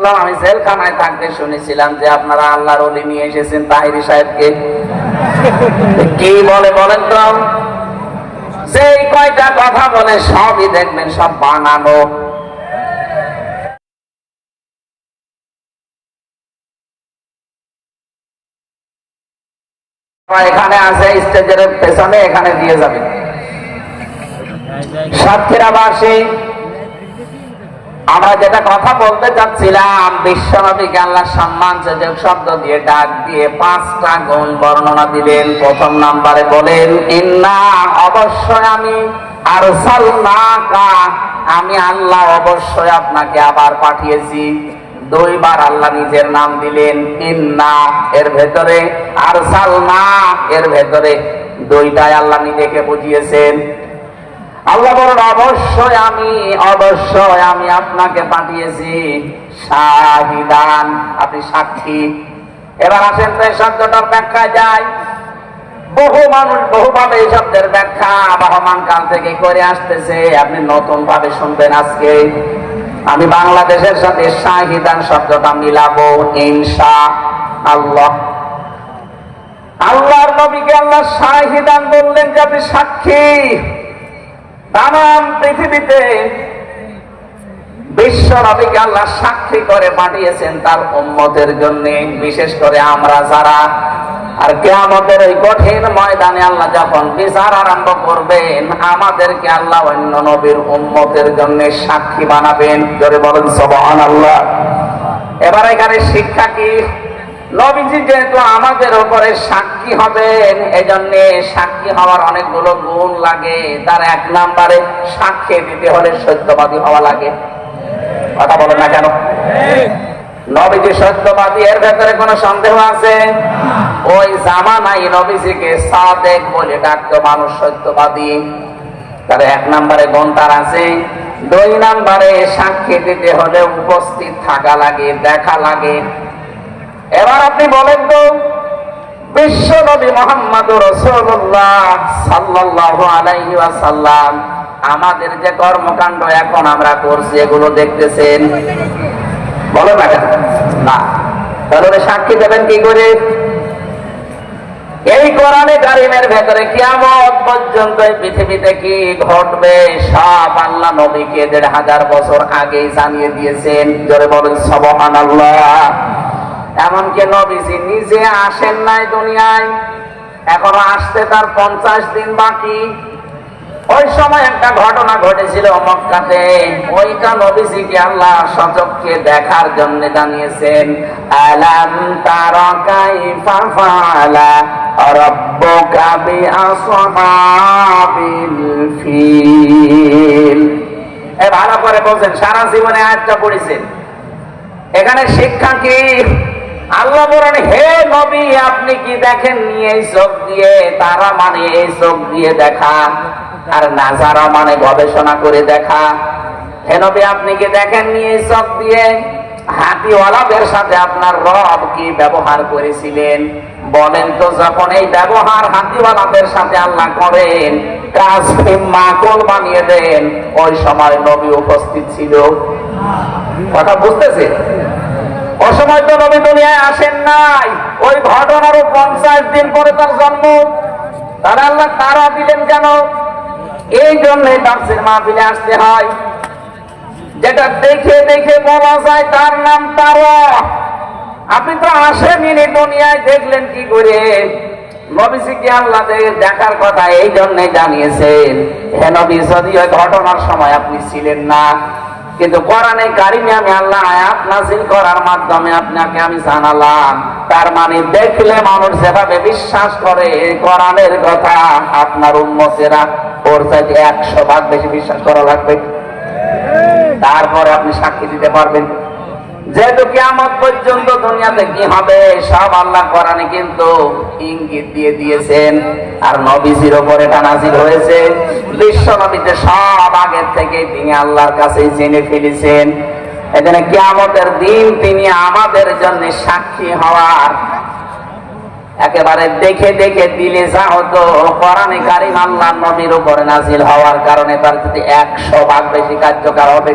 আমি জেলখানায় থাকতে শুনেছিলাম যে আপনারা আল্লাহর অলি নিয়ে এসেছেন সাহেবকে। কি বলে বলেন তো? সেই কয়টা কথা বলে সবই দেখবেন, সব বানানো। এখানে আছে স্টেজের পেছনে এখানে দিয়ে যাবেন। সাতক্ষীরাবাসী আমরা যেটা কথা বলতে চাচ্ছিলাম, বিশ্বনবীকে আল্লাহ সম্মান সুযোগ শব্দ দিয়ে ডাক দিয়ে পাঁচটা গুণ বর্ণনা দিলেন। প্রথম নাম্বারে বলেন, ইন্না অবশ্যই আমি আর আমি আল্লাহ অবশ্যই আপনাকে আবার পাঠিয়েছি। দুইবার আল্লাহ নিজের নাম দিলেন, ইন্না। এর ভেতরে আর সালনা এর ভেতরে দুইটাই আল্লাহ নিজেকে বুঝিয়েছেন। আল্লাহ বলেন, অবশ্যই আমি অবশ্যই আমি আপনাকে পাঠিয়েছি শাহিদান। আপনি সাক্ষী। এবার আসেন তো এই শব্দটার ব্যাখ্যা যায় বহু মানুষ বহুভাবে এই শব্দের ব্যাখ্যা বহমান কাল থেকে করে আসতেছে। আপনি নতুন ভাবে শুনবেন আজকে। আমি বাংলাদেশের সাথে শাহিদান শব্দটা মিলাবো, ইনশা আল্লাহ। আল্লাহর নবীকে আল্লাহ শাহিদান বললেন যে আপনি সাক্ষী। তাম পৃথিবীতে বিশ্ব নবীকে আল্লাহ সাক্ষী করে পাঠিয়েছেন তার উম্মতের জন্য, বিশেষ করে আমরা যারা। আর কেয়ামতের এই কঠিন ময়দানে আল্লাহ যখন বিচার আরম্ভ করবেন, আমাদেরকে আল্লাহ অন্য নবীর উম্মতের জন্য সাক্ষী বানাবেন। জোরে বলেন সবহান আল্লাহ এবার এখানে শিক্ষা কি? নবীজি যেহেতু আমাদের উপরে সাক্ষী হবেন। এজন্য সাক্ষী হওয়ার অনেকগুলো গুণ লাগে। তার এক নাম্বারে সাক্ষী দিতে হলে সত্যবাদী হওয়া লাগে। কথা বলেন না কেন? নবীজি সত্যবাদী, এর ভেতরে সন্দেহ আছে? ওই জামানাই নবীজিকে সাদেক বলে ডাকতো মানুষ সত্যবাদী। তার এক আছে। দুই নম্বরে সাক্ষী দিতে হলে উপস্থিত থাকা লাগে, দেখা লাগে। এবার আপনি বলেন তো বিশ্ব নবী মোহাম্মদ রসুল্লাহ আমাদের যে কর্মকাণ্ড এখন আমরা করছি, এগুলো দেখতেছেন? বলো না। সাক্ষী দেবেন কি করে? এই কোরআনে কারিমের ভেতরে কিয়ামত পর্যন্ত পৃথিবীতে কি ঘটবে, সব আল্লাহ নবীকে দেড় হাজার বছর আগেই জানিয়ে দিয়েছেন। জোরে বলেন সবহান আল্লাহ এমনকি নবীজি নিজে আসেন নাই দুনিয়ায়, এখনও আসতে তার পঞ্চাশ দিন বাকি। ওই সময় একটা ঘটনা ঘটেছিল মক্কাতে। ওইটা নবীজিকে আল্লাহ দেখার জন্য জানিয়েছেন, আলাম বিআসহাবিল ফিল। এ ভালো করে বলছেন সারা জীবনে আয়াতটা পড়েছেন। এখানে শিক্ষা কি? আল্লাহ বলেন, হে নবী, আপনি কি দেখেননি এই চোখ দিয়ে? তারা মানে এই চোখ দিয়ে দেখা। আর নাজারা মানে গবেষণা করে দেখা। হে নবী, আপনি কি দেখেননি এই চোখ দিয়ে? হাতিওয়ালাদের সাথে আপনার রব কি ব্যবহার করেছিলেন? বলেন তো, যখন এই ব্যবহার হাতিওয়ালাদের সাথে আল্লাহ করেন, কাজ মাকল বানিয়ে দেন, ওই সময় নবী উপস্থিত ছিল। কথা বুঝতেছে অসময় তো নবী দুনিয়ায় আসেন নাই। ওই ঘটনারও পঞ্চাশ দিন পরে তার জন্ম। তারা আল্লাহ তারা দিলেন কেন? এই জন্যই তাফসির মাহফিলে আসতে হয়। যেটা দেখে দেখে বলা যায় তার নাম তারা। আপনি তো আসেনি দুনিয়ায়, দেখলেন কি করে? নবীজিকে আল্লাহ দেখার কথা এই জন্যে জানিয়েছেন? হে নবী, যদি ওই ঘটনার সময় আপনি ছিলেন না কিন্তু কোরআনে কারিমে আমি আল্লাহ আয়াত নাজিল করার মাধ্যমে আপনাকে আমি জানালাম। তার মানে দেখলে মানুষ যেভাবে বিশ্বাস করে এই কোরআনের কথা আপনার উন্মতেরা ওর চাইতে একশো ভাগ বেশি বিশ্বাস করা লাগবে। তারপরে আপনি সাক্ষী দিতে পারবেন। যেহেতু কিয়ামত পর্যন্ত দুনিয়াতে কি হবে, সব আল্লাহ কোরআনে কিন্তু ইঙ্গিত দিয়ে দিয়েছেন। আর নবীজির ওপর এটা নাজিল হয়েছে। বিশ্ব নবীতে সব আগের থেকে তিনি আল্লাহর কাছে জেনে ফেলেছেন। এখানে কিয়ামতের দিন তিনি আমাদের জন্য সাক্ষী হওয়ার একেবারে দেখে দেখে দিলে যা হতো, কোরআনে কারিম আল্লাহ নবীর উপরে নাজিল হওয়ার কারণে তার যদি একশো ভাগ বেশি কার্যকর হবে।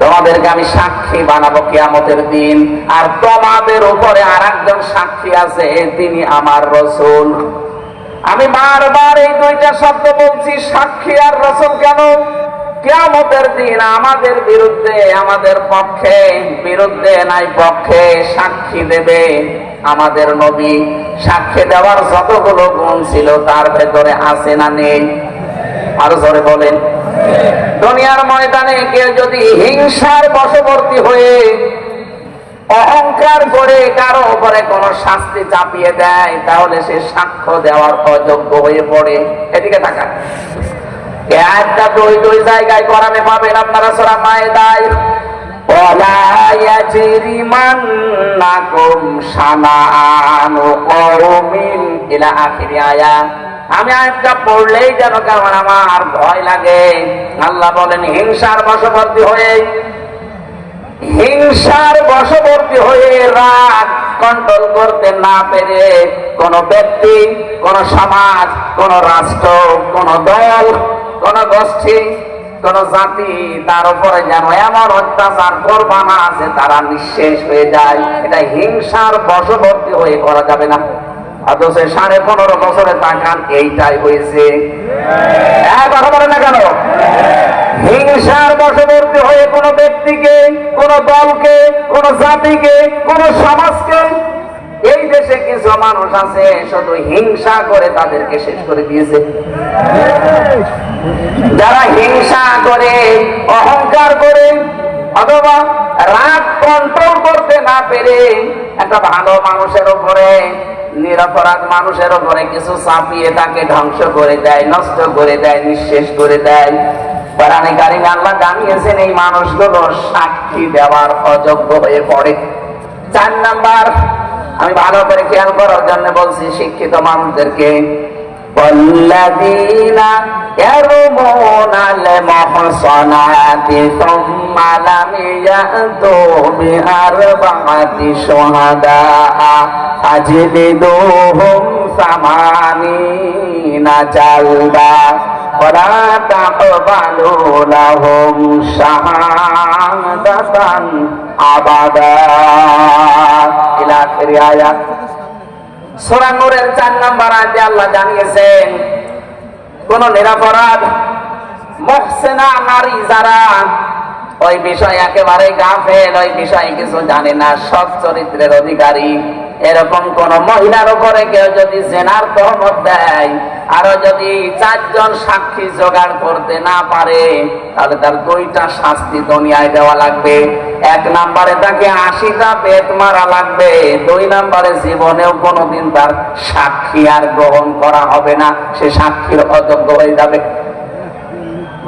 তোমাদেরকে আমি সাক্ষী বানাবো কিয়ামতের দিন। আর তোমাদের উপরে আর একজন সাক্ষী আছে, তিনি আমার রসুল। আমি বারবার এই দুইটা শব্দ বলছি, সাক্ষী আর রসুল কেন? কিয়ামতের দিন আমাদের বিরুদ্ধে, আমাদের পক্ষে, বিরুদ্ধে নাই পক্ষে সাক্ষী দেবে আমাদের নবী। সাক্ষী দেওয়ার যতগুলো গুণ ছিল, তার ভেতরে আছে না নেই? আরও জোরে বলেন। দুনিয়ার ময়দানে কেউ যদি হিংসার বশবর্তী হয়ে অহংকার করে কারও উপরে কোন শাস্তি চাপিয়ে দেয়, তাহলে সে সাক্ষ্য দেওয়ার অযোগ্য হয়ে পড়ে। এদিকে থাকা একটা আয়া আমি আয়াতটা পড়লেই যেন কেমন আমার ভয় লাগে। আল্লাহ বলেন, হিংসার বশবর্তী হয়ে, হিংসার বশবর্তী হয়ে রাগ কন্ট্রোল করতে না পেরে কোন ব্যক্তি, কোন সমাজ, কোন রাষ্ট্র, কোন দল, কোন গোষ্ঠী, কোন জাতি, তার উপরে যেন এমন অত্যাচার করবানা আছে তারা নিঃশেষ হয়ে যায়। এটা হিংসার বশবর্তী হয়ে করা যাবে না। অথচ সাড়ে পনেরো বছরে তাকান, এইটাই হয়েছে। হ্যাঁ কথা বলে না কেন? হিংসার বশবর্তী হয়ে ব্যক্তিকে দলকে জাতিকে সমাজকে এই দেশে কিছু মানুষ আছে, শুধু হিংসা করে তাদেরকে শেষ করে দিয়েছে। যারা হিংসা করে, অহংকার করে, অথবা রাগ কন্ট্রোল করতে না পেরে একটা ভালো মানুষের উপরে নিরপরাধ মানুষের উপরে কিছু চাপিয়ে তাকে ধ্বংস করে দেয় নষ্ট করে দেয় নিঃশেষ করে দেয় কোরআনে কারিমে আল্লাহ জানিয়েছেন এই মানুষগুলো সাক্ষী দেওয়ার অযোগ্য হয়ে পড়ে চার নাম্বার আমি ভালো করে খেয়াল করার জন্য বলছি শিক্ষিত মানুষদেরকে والذين يرمون المحصنات ثم لم يأتوا بأربعة شهداء فاجلدوهم ثمانين جلدا ولا تقبلوا لهم شهادة أبدا إلى آخر آية সূরা নূরের 4 নম্বর আয়াতে আল্লাহ জানিয়েছেন কোন নিরাপরাধ মুহসিনা নারী যারা, ওই বিষয় একেবারে গাফেল, ওই বিষয়ে কিছু জানে না সৎ চরিত্রের অধিকারী। এরকম কোন মহিলার উপরে কেউ যদি জেনার তহমত দেয়, আরও যদি চারজন সাক্ষী জোগাড় করতে না পারে, তাহলে তার দুইটা শাস্তি দুনিয়ায় দেওয়া লাগবে। এক নাম্বারে তাকে আশিটা পেট মারা লাগবে, দুই নাম্বারে জীবনেও কোনোদিন তার সাক্ষী আর গ্রহণ করা হবে না, সে সাক্ষীর অযোগ্য হয়ে যাবে।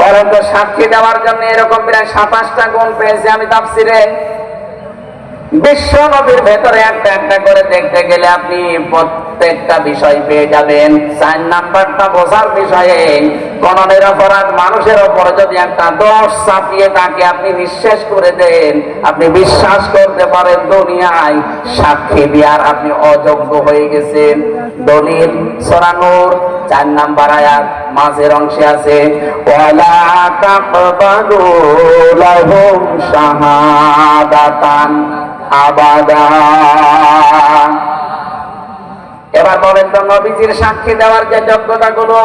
বরং সাক্ষী দেওয়ার জন্য এরকম প্রায় সাতাশটা গুণ পেয়েছি আমি তাপসিরে বিশ্ব নদীর ভেতরে একটা একটা করে দেখতে গেলে আপনি প্রত্যেকটা বিষয় পেয়ে যাবেন। চার নাম্বারটা বোঝার বিষয়ে কোন নিরপরাধ মানুষের ওপরে যদি একটা দোষ চাপিয়ে তাকে আপনি নিঃশেষ করে দেন। আপনি বিশ্বাস করতে পারেন দুনিয়ায় সাক্ষী দেওয়ার আপনি অযোগ্য হয়ে গেছেন। দলিল সোরানুর চার নাম্বার আয়াত, মাঝের অংশে আছে, ওয়ালা তাকবালু আবাদা। এবার বলেন তো, নবীজির সাক্ষী দেওয়ার যে যোগ্যতা গুলো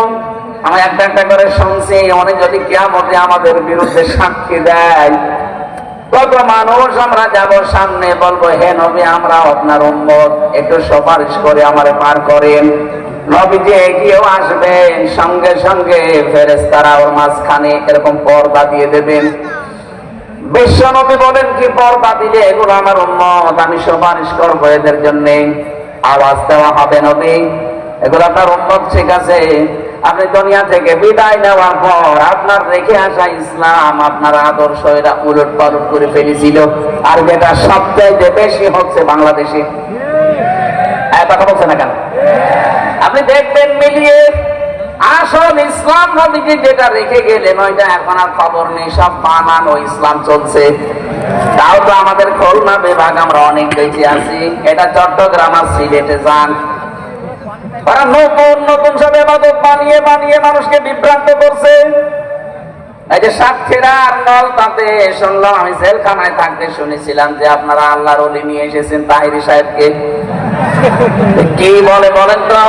আমি একটা একটা করে শুনছি অনেক যদি কিয়ামতে আমাদের বিরুদ্ধে সাক্ষী দেয়, কত মানুষ আমরা যাব সামনে, বলব, হে নবী, আমরা আপনার উম্মত। একটু সুপারিশ করে আমারে পার করেন। নবীজি এগিয়েও আসবেন, সঙ্গে সঙ্গে ফেরেস্তারা ওর মাঝখানে এরকম পর্দা দিয়ে দেবেন। বিশ্ব নবী বলেন কি পর্দা দিলে এগুলো আমার উম্মত আমি সুপারিশ করব এদের জন্য। আওয়াজ দেওয়া হবে নবী। এগুলো আপনার উন্মত ঠিক আছে। আপনি দুনিয়া থেকে বিদায় নেওয়ার পর আপনার রেখে আসা ইসলাম আপনার আদর্শ এরা উলট পালট করে ফেলেছিল। আর যেটা সবচেয়ে বেশি হচ্ছে বাংলাদেশে। হ্যাঁ, কথা বলছে না কেন? আপনি দেখবেন মিলিয়ে আসল ইসলাম নবীজি যেটা রেখে গেলেন ওইটা এখন আর খবর নেই, সব বানানো ইসলাম চলছে। তাও তো আমাদের খুলনা বিভাগ, আমরা অনেক বেঁচে আছি। এটা চট্টগ্রাম আর সিলেটে যান। ওরা নতুন নতুন সব এবাদত বানিয়ে বানিয়ে মানুষকে বিভ্রান্ত করছে। এই যে সাক্ষীরা আর নল তাতে শুনলাম আমি জেলখানায় থাকতে শুনেছিলাম যে আপনারা আল্লাহর অলি নিয়ে এসেছেন তাহিরি সাহেবকে। কি বলে বলেন তো?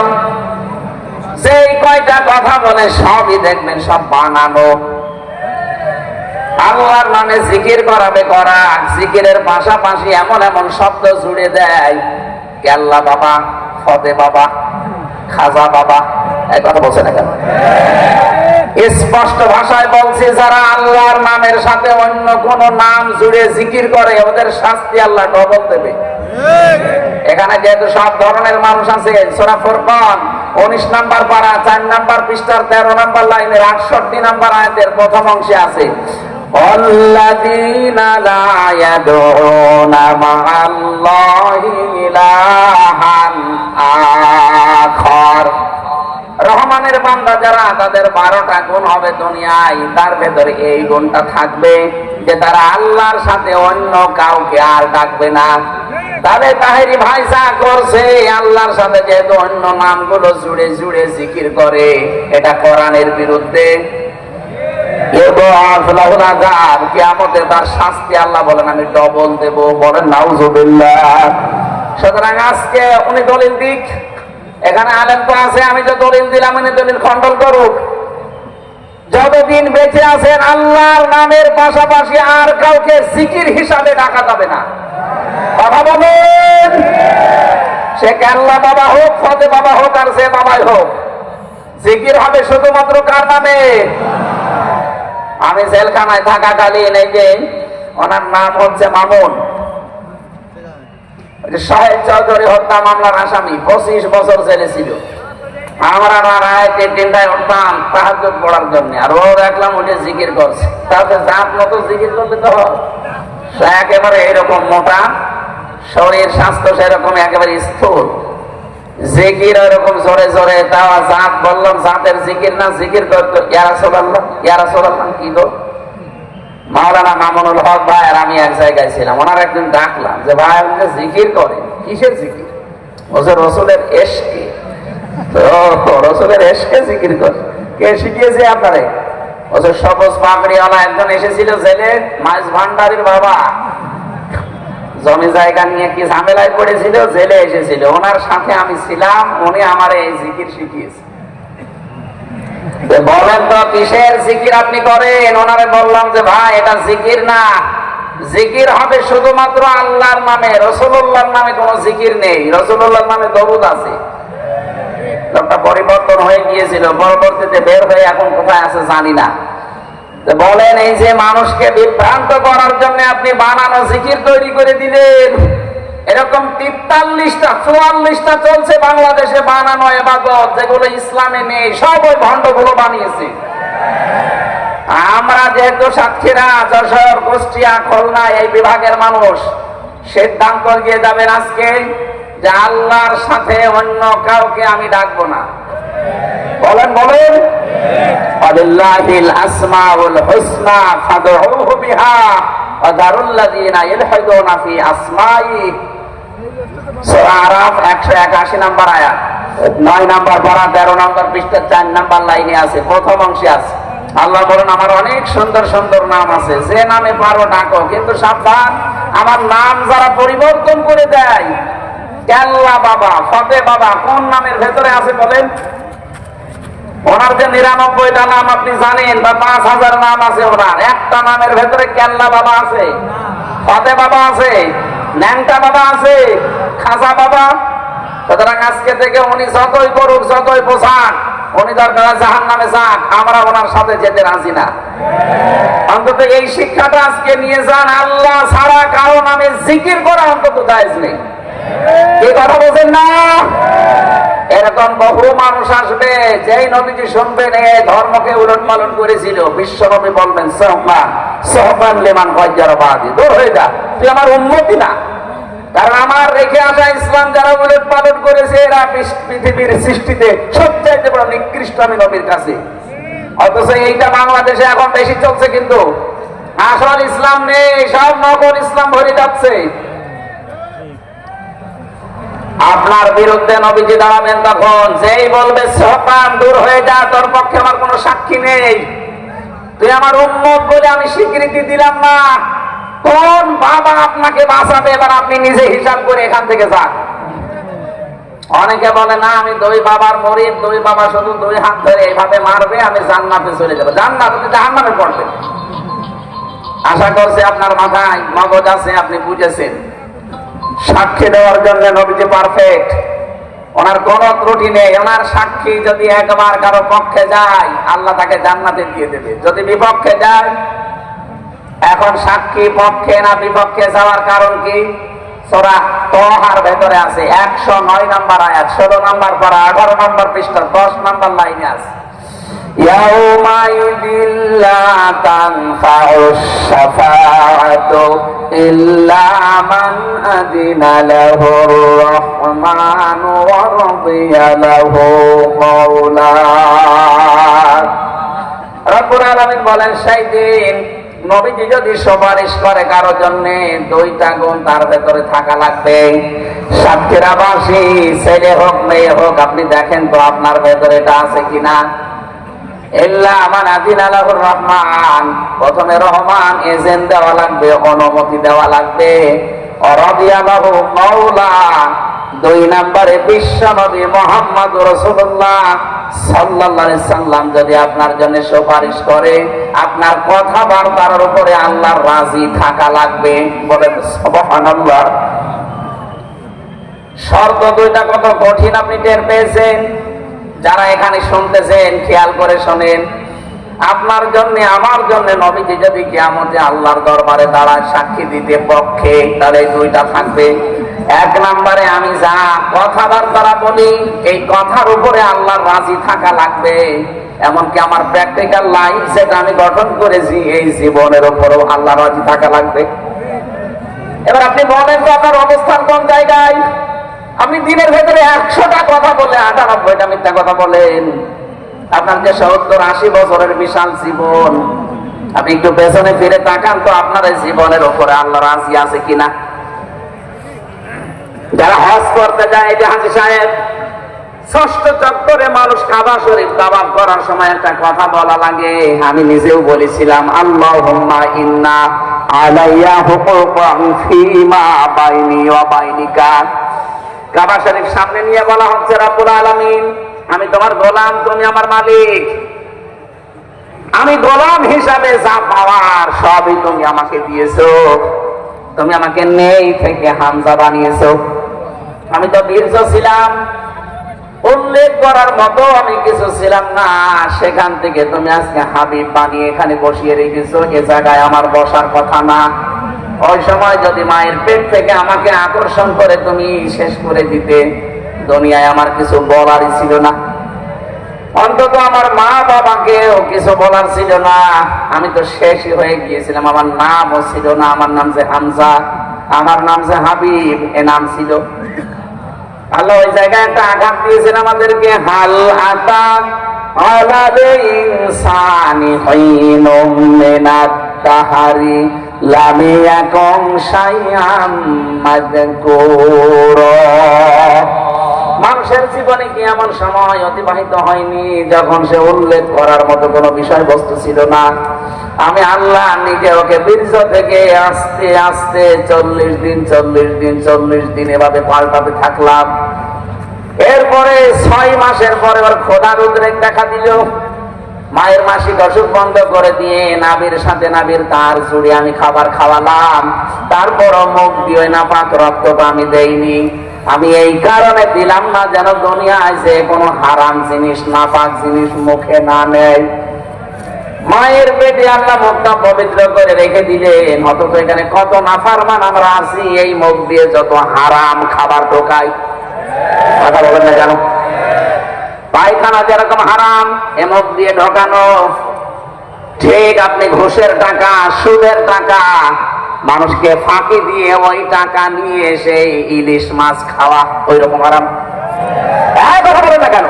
সেই কয়টা কথা বলে সবই দেখবেন সব বানানো। আল্লাহর নামে জিকির করাবে করা জিকিরের পাশাপাশি এমন এমন শব্দ জুড়ে দেয় কেল্লা বাবা ফতে বাবা খাজা বাবা এই কথা বলছে না কেন? স্পষ্ট ভাষায় বলছে যারা আল্লাহর নামের সাথে অন্য কোন নাম জুড়ে জিকির করে ওদের শাস্তি আল্লাহ ডবল দেবে। এখানে যেহেতু সব ধরনের মানুষ আছে সোনা ফুরকান। উনিশ নাম্বার পাড়া চার নাম্বার পৃষ্ঠার তেরো নাম্বার লাইনের আটষট্টি নাম্বার আয়াতের প্রথম অংশে আছে الذين لا يدعون مع الله إلها آخر রহমানের বান্দা যারা তাদের বারোটা গুণ হবে দুনিয়ায় তার ভেতরে এই গুণটা থাকবে যে তারা আল্লাহর সাথে অন্য কাউকে আর ডাকবে না তাহলে তাহেরি ভাই যা করছে, আল্লাহর সাথে যেহেতু অন্য নামগুলো জুড়ে জুড়ে জিকির করে, এটা কোরআনের বিরুদ্ধে। যতদিন বেঁচে আছেন, আল্লাহর নামের পাশাপাশি আর কাউকে জিকির হিসাবে ডাকা যাবে না। বলেন, সে বাবা হোক বাবা হোক, আর সে বাবাই হোক, জিকির হবে শুধুমাত্র কার নামে? আমি জেলখানায় থাকাকালীন এই যে, ওনার নাম হচ্ছে মামুন। সাহেব চৌধুরী হত্যা মামলার আসামি, পঁচিশ বছর জেলে ছিল। আমরা রায় তিনটায় উঠতাম সাহায্য পড়ার জন্য, আর ও দেখলাম ওটা জিকির করছে। তাতে জাত মতো জিকির করতে তো একেবারে এরকম মোটা শরীর স্বাস্থ্য সেরকম একেবারে স্থূল। জিকির ওরকম জোরে জোরে তাও জাত বললাম, জাতের জিকির না, জিকির করতো। ইয়ারা সোলাল্লাহ ইয়ারা সোলাল্লাহ কি গো? মাওলানা মামুনুল হক ভাই আর আমি এক জায়গায় ছিলাম। ওনার একদিন ডাকলাম যে, ভাই, আপনি জিকির করে কিসের জিকির? ও যে রসুলের এসকে তো, রসুলের এসকে জিকির করে। কে শিখিয়েছে আপনারে? ও যে সবুজ পাকড়িওয়ালা একজন এসেছিল জেলে, মাছ ভান্ডারির বাবা। জমি জায়গা নিয়ে কি ঝামেলায় পড়েছিল? জেলে এসেছিল। ওনার সাথে আমি ছিলাম, উনি আমার এই জিকির শিখিয়েছে। বলেন তো, কিসের জিকির আপনি করেন? ওনারে বললাম যে, ভাই, এটা জিকির না। জিকির হবে শুধুমাত্র আল্লাহর নামে। রসুল্লাহর নামে কোনো জিকির নেই। রসুল্লাহর নামে দরুদ আছে। লোকটা পরিবর্তন হয়ে গিয়েছিল। পরবর্তীতে বের হয়ে এখন কোথায় আছে জানি না। বলেন, এই যে মানুষকে বিভ্রান্ত করার জন্য আপনি বানানো জিকির তৈরি করে দিলেন। এরকম তিপ্তাল্লিশটা, চুয়াল্লিশটা চলছে বাংলাদেশে বানানো এবাদত যেগুলো ইসলামে নেই, সব ওই ভণ্ডগুলো বানিয়েছে। আমরা যেহেতু সাক্ষীরা যশোর, কুষ্টিয়া, খুলনা এই বিভাগের মানুষ, সিদ্ধান্ত গিয়ে যাবেন আজকে যে আল্লাহর সাথে অন্য কাউকে আমি ডাকবো না। বলেন বলেন। আলিল্লাহিল আসমাউল হুসনা ফাদউহু বিহা ওয়া দারুল্লাযিনা ইলহাদুনা ফি আসমাই। সূরা আরাফ 181 নম্বর আয়াত। 9 নম্বর পারা 13 নম্বর পৃষ্ঠা 4 নম্বর লাইনে আছে, প্রথম অংশে আছে। আল্লাহ বলেন, আমার অনেক সুন্দর সুন্দর নাম আছে। যে নামে পারো ডাকো, কিন্তু সাবধান, আমার নাম যারা পরিবর্তন করে দেয়, কেল্লা বাবা, ফতে বাবা, কোন নামের ভেতরে আছে বলেন? ওনার যে নিরানব্বইটা নাম আপনি জানেন বা পাঁচ হাজার নাম আছে ওনার, একটা নামের ভেতরে কেল্লা বাবা আছে, ফতে বাবা আছে, ন্যাংটা বাবা আছে, খাজা বাবা। সুতরাং আজকে থেকে উনি যতই করুক, যতই পোশাক উনি দরকার জাহান নামে যাক, আমরা ওনার সাথে যেতে রাজি না। অন্তত এই শিক্ষাটা আজকে নিয়ে যান, আল্লাহ ছাড়া কারও নামে জিকির করা অন্তত দায়জ নেই। এই কথা বলছেন না? এরকম বহু মানুষ আসবে, যেই নবীজি শুনবেন, এ ধর্মকে উলট পালন করেছিল। বিশ্ব নবী বলবেন, সহমান সহমান লেমান বাদী দূর হয়ে যা, তুই আমার উন্নতি না। কারণ আমার রেখে আসা ইসলাম যারা উলট পালন করেছে, এরা পৃথিবীর সৃষ্টিতে সবচাইতে বড় নিকৃষ্ট আমি নবীর কাছে। অথচ এইটা বাংলাদেশে এখন বেশি চলছে কিন্তু। আসল ইসলাম নেই, সব নকল ইসলাম ভরে যাচ্ছে। আপনার বিরুদ্ধে নবীজি দাঁড়াবেন তখন। যেই বলবে সকাম দূর হয়ে যা, তোর পক্ষে আমার কোনো সাক্ষী নেই। তুই আমার উন্মত বলে আমি স্বীকৃতি দিলাম না। কোন বাবা আপনাকে বাঁচাবে? এবার আপনি নিজে হিসাব করে এখান থেকে যান। অনেকে বলে, না, আমি দুই বাবার মরিদ, দুই বাবা শুধু দুই হাত ধরে এইভাবে মারবে, আমি জান্নাতে চলে যাব। জান্নাত আপনি জাহান্নামে পড়বেন আশা করছি আপনার মাথায় মগজ আছে, আপনি বুঝেছেন। সাক্ষী দেওয়ার জন্য নবীজি পারফেক্ট ওনার কোন ত্রুটি নেই ওনার সাক্ষী যদি একবার কারো পক্ষে যায় আল্লাহ তাকে জান্নাতে দিয়ে দেবে যদি বিপক্ষে যায় এখন সাক্ষী পক্ষে না বিপক্ষে যাওয়ার কারণ কি সোরা তোহার ভেতরে আছে একশো নয় নাম্বার আয়াত ষোলো নাম্বার পড়া আঠারো নাম্বার পৃষ্ঠা দশ নাম্বার লাইনে আছে يومئذ لا تنفع الشفاعة إلا من أذن له الرحمن ورضي له قولا রব্বুল আলামিন বলেন সেই দিন নবীজি যদি সুপারিশ করে কারো জন্য দুইটা গুণ তার ভেতরে থাকা লাগবে সাক্ষীরা বাসী ছেলে হোক মেয়ে হোক আপনি দেখেন তো আপনার ভেতরে এটা আছে কিনা সাল্লাম যদি আপনার জন্য সুপারিশ করে, আপনার কথাবার্তার উপরে আল্লাহর রাজি থাকা লাগবে। বলেন শর্ত দুইটা কত কঠিন আপনি টের পেয়েছেন? যারা এখানে শুনতেছেন, খেয়াল করে শোনেন, আপনার জন্য, আমার জন্য নবীজি যদি কিয়ামতে আল্লাহর দরবারে দাঁড়ায় সাক্ষী দিতে পক্ষে, তাহলে দুইটা থাকবে। এক নম্বরে আমি যা কথাবার্তা বলি, এই কথার উপরে আল্লাহর রাজি থাকা লাগবে। এমনকি আমার প্র্যাকটিক্যাল লাইফ যেটা আমি গঠন করেছি, এই জীবনের উপরেও আল্লাহ রাজি থাকা লাগবে। এবার আপনি বলেন তো আপনার অবস্থান কোন জায়গায়? আপনি দিনের ভেতরে একশোটা কথা বলে, আটানব্বইটা মিথ্যা কথা বলেন। আপনার যে সত্তর আশি বছরের বিশাল জীবন, আপনি একটু পেছনে ফিরে তাকান তো আপনার এই জীবনের উপরে আল্লাহ রাজি আছে কিনা। যারা হজ করতে যায়, এই যে হাজি সাহেব, ষষ্ঠ চক্করে মানুষ কাবা শরীফ দাবাব করার সময় একটা কথা বলা লাগে। আমি নিজেও বলেছিলাম আল্লাহ ইন্না আলাইয়া হুকুকান ফিমা বাইনি ওয়া বাইনিকা। কাবা শরীফ সামনে নিয়ে বলা হচ্ছে, রাব্বুল আলামিন, আমি তোমার গোলাম, তুমি আমার মালিক। আমি গোলাম হিসাবে যা পাওয়ার সবই তুমি আমাকে দিয়েছ। তুমি আমাকে নেই থেকে হামজা বানিয়েছো। আমি তো বীর্য ছিলাম। উল্লেখ করার মতো আমি কিছু ছিলাম না। সেখান থেকে তুমি আজকে হাবিব বানিয়ে এখানে বসিয়ে রেখেছো। এ জায়গায় আমার বসার কথা না। ওই সময় যদি মায়ের পেট থেকে আমাকে আকর্ষণ করে তুমি শেষ করে দিতে, দুনিয়ায় আমার কিছু বলারই ছিল না। অন্তত আমার মা বাবাকেও কিছু বলার ছিল না। আমি তো শেষই হয়ে গিয়েছিলাম, আমার নামও ছিল না। আমার নাম যে হামজা, আমার নাম যে হাবিব, এ নাম ছিল। আল্লাহ ওই জায়গায় একটা আঘাত দিয়েছেন আমাদেরকে, হাল আতা আলাদে ইনসানি মিনাত তাহারি। মানুষের জীবনে কি এমন সময় অতিবাহিত হয়নি যখন সে উল্লেখ করার মতো কোনো বিষয়বস্তু ছিল না? আমি আল্লাহ নিজে ওকে বীর্য থেকে আস্তে আস্তে চল্লিশ দিন চল্লিশ দিন চল্লিশ দিন এভাবে পাল্টাতে থাকলাম। এরপরে ছয় মাসের পরে ওর খোদার উদ্রেক দেখা দিল। মায়ের মাসিক অসুখ বন্ধ করে দিয়ে নাবির সাথে নাবির তার জুড়ে আমি খাবার খাওয়ালাম। তারপরও মুখ দিয়ে না পাক রক্তটা আমি দেইনি। আমি এই কারণে দিলাম না যেন দুনিয়ায় যে কোনো হারাম জিনিস না পাক জিনিস মুখে না নেয়। মায়ের পেটে আল্লাহ মুখটা পবিত্র করে রেখে দিলেন। অথচ এখানে কত নাফারমান আমরা আছি, এই মুখ দিয়ে যত হারাম খাবার ঢোকাই কথা বলেন না জানো পায়খানা যেরকম হারাম এমক দিয়ে ঢোকানো। ঠিক আপনি ঘুষের টাকা, সুদের টাকা, মানুষকে ফাঁকি দিয়ে ওই টাকা নিয়ে এসে ইলিশ মাছ খাওয়া ওই রকম আরাম হ্যাঁ কথা বলে না কেন?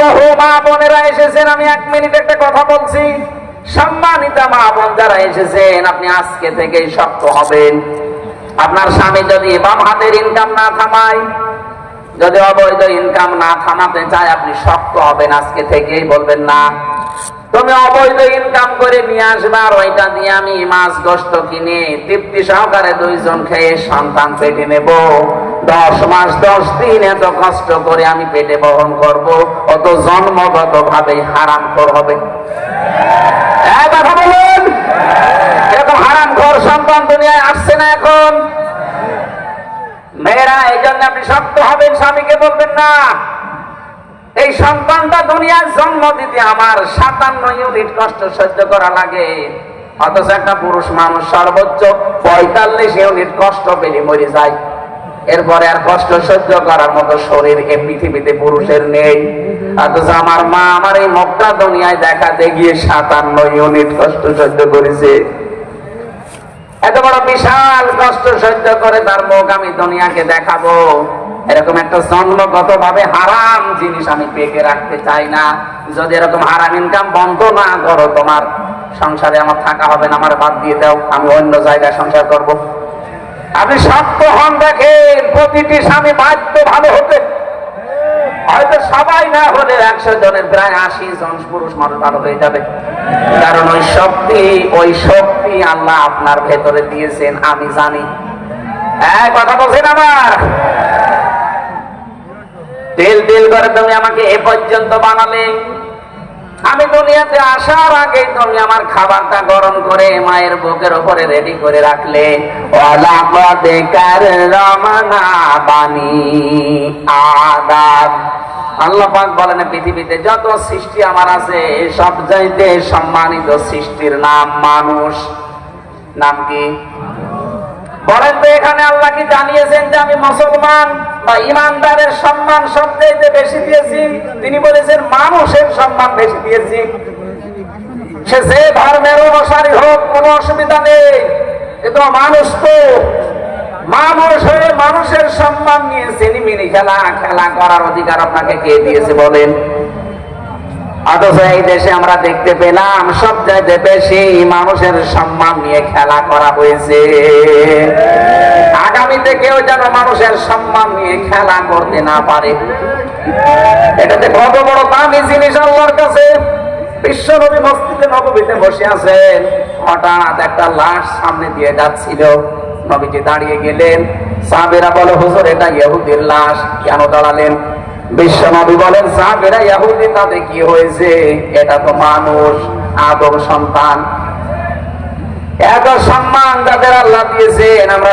বহু মা বোনেরা এসেছেন, আমি এক মিনিট একটা কথা বলছি। সম্মানিতা মা বোন যারা এসেছেন, আপনি আজকে থেকেই শক্ত হবেন। আপনার স্বামী যদি বাম হাতের ইনকাম না থামায় যদি অবৈধ ইনকাম না থামাতে চায়, আপনি শক্ত হবেন আজকে থেকেই বলবেন না। তুমি অবৈধ ইনকাম করে নিয়ে আসবে আর ওইটা দিয়ে আমি মাছ গোস্ত কিনে তৃপ্তি সহকারে দুইজন খেয়ে সন্তান পেটে নেব। দশ মাস, দশ দিন এত কষ্ট করে আমি পেটে বহন করব, অত জন্মগত ভাবে হারাম হবে হ্যাঁ কথা বলুন এরকম হারাম খোর সন্তান দুনিয়ায় আসছে না এখন মেয়েরা এই জন্য আপনি শক্ত হবেন স্বামীকে বলবেন, না, এই সন্তানটা দুনিয়ার জন্ম দিতে আমার সাতান্ন ইউনিট কষ্ট সহ্য করা লাগে। অথচ একটা পুরুষ মানুষ সর্বোচ্চ পঁয়তাল্লিশ ইউনিট কষ্ট পেলে মরে যায়। এরপরে আর কষ্ট সহ্য করার মতো শরীর এ পৃথিবীতে পুরুষের নেই। অথচ আমার মা আমার এই মুখটা দুনিয়ায় দেখাতে গিয়ে সাতান্ন ইউনিট কষ্ট সহ্য করেছে। এত বড় বিশাল কষ্ট সহ্য করে তার মুখ আমি দুনিয়াকে দেখাবো। এরকম একটা জন্মগত ভাবে হারাম জিনিস আমি পেকে রাখতে চাই না। যদি এরকম হারাম ইনকাম বন্ধ না করো, তোমার সংসারে আমার থাকা হবে না, আমার বাদ দিয়ে দাও, আমি অন্য জায়গায় সংসার করব। আপনি শক্ত হন দেখেন, প্রতিটি স্বামী বাধ্য ভালো হতে। হয়তো সবাই না হলে একশো জনের প্রায় আশি জন পুরুষ মানুষ ভালো হয়ে যাবে। কারণ ওই শক্তি ওই শক্তি আল্লাহ আপনার ভেতরে দিয়েছেন, আমি জানি। হ্যাঁ কথা বলছেন আমার? তেল তেল করে তুমি আমাকে এ পর্যন্ত বানালে। আমি দুনিয়াতে আসার আগে তুমি আমার খাবারটা গরম করে মায়ের বুকের উপরে রেডি করে রাখলে। আল্লাহ বলেন, পৃথিবীতে যত সৃষ্টি আমার আছে, সব চাইতে সম্মানিত সৃষ্টির নাম মানুষ। নাম কি? বলেন তো এখানে আল্লাহ কি জানিয়েছেন যে আমি মুসলমান? বা ইমানদারের সম্মান সবচেয়ে বেশি দিয়েছি, তিনি বলেছেন মানুষের সম্মান বেশি দিয়েছি। সে যে ধর্মের অনুসারী হোক, কোনো অসুবিধা নেই। মানুষ তো মানুষ হয়ে মানুষের সম্মান নিয়েছেন মিনি খেলা খেলা করার অধিকার আপনাকে কে দিয়েছে বলেন? অথচ এই দেশে আমরা দেখতে পেলাম, সব চাইতে বেশি মানুষের সম্মান নিয়ে খেলা করা হয়েছে। আগামীতে কেউ যেন মানুষের সম্মান নিয়ে খেলা করতে না পারে। এটাতে কত বড় দামি জিনিস আল্লাহর কাছে। বিশ্ব নবী মসজিদে নবীতে বসে আছেন। হঠাৎ একটা লাশ সামনে দিয়ে যাচ্ছিল। নবীজি দাঁড়িয়ে গেলেন। সাহাবেরা বলে, হুজুর, এটা ইহুদির লাশ। কেন দাঁড়ালেন? বিশ্ব নবী বলেন ইহুদি তাতে কি হয়েছে? এটা তো মানুষ, আদম সন্তান। এত সম্মান আল্লাহ দিয়েছেন, আমরা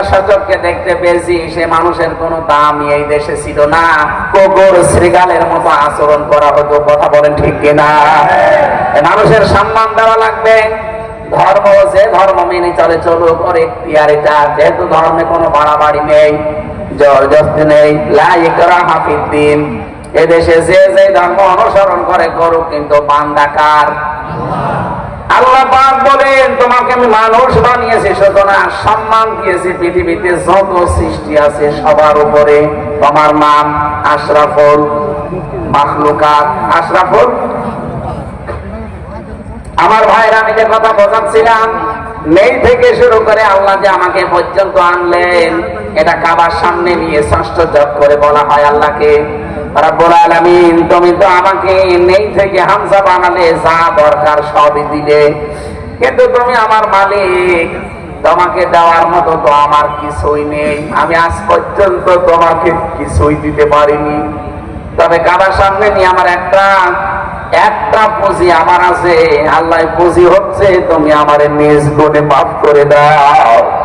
দেখতে পেয়েছি, সে মানুষের এই দেশে ছিল না। শ্রীগালের মতো আচরণ করা হতো, কথা বলেন ঠিক কিনা? মানুষের সম্মান দেওয়া লাগবে। ধর্ম, যে ধর্ম মেনে চলে চলুক, ওর এখতিয়ার এটা। যেহেতু ধর্মে কোনো বাড়াবাড়ি নেই জবরদস্তি নেই লাইকরা হাফিদ্দিন এদেশে যে যে ধর্ম অনুসরণ করে করুক কিন্তু বান্দাকার আল্লাহ বলেন, তোমাকে আমি মানুষ বানিয়েছি, সুতরাং সম্মান দিয়েছি পৃথিবীতে, যত সৃষ্টি আছে সবার উপরে। তোমার নাম আশরাফুল মাখলুকাত। আশরাফুল? আমার ভাইরা, আমি যে কথা বোঝাচ্ছিলাম নেই থেকে শুরু করে আল্লাহ যে আমাকে পর্যন্ত আনলেন, এটা কাবার সামনে নিয়ে ষষ্ঠ জপ করে বলা হয় আল্লাহকে। তুমি তো আমাকে নেই থেকে হামজা বানালে, যা দরকার সবই দিলে। কিন্তু তুমি আমার মালিক, তোমাকে দেওয়ার মতো তো আমার কিছুই নেই। আমি আজ পর্যন্ত তোমাকে কিছুই দিতে পারিনি। তবে কাবার সামনে নিয়ে আমার একটা একটা পুঁজি আমার আছে। আল্লাহ পুঁজি হচ্ছে, তুমি আমার নিজ গুণে মাফ করে দাও।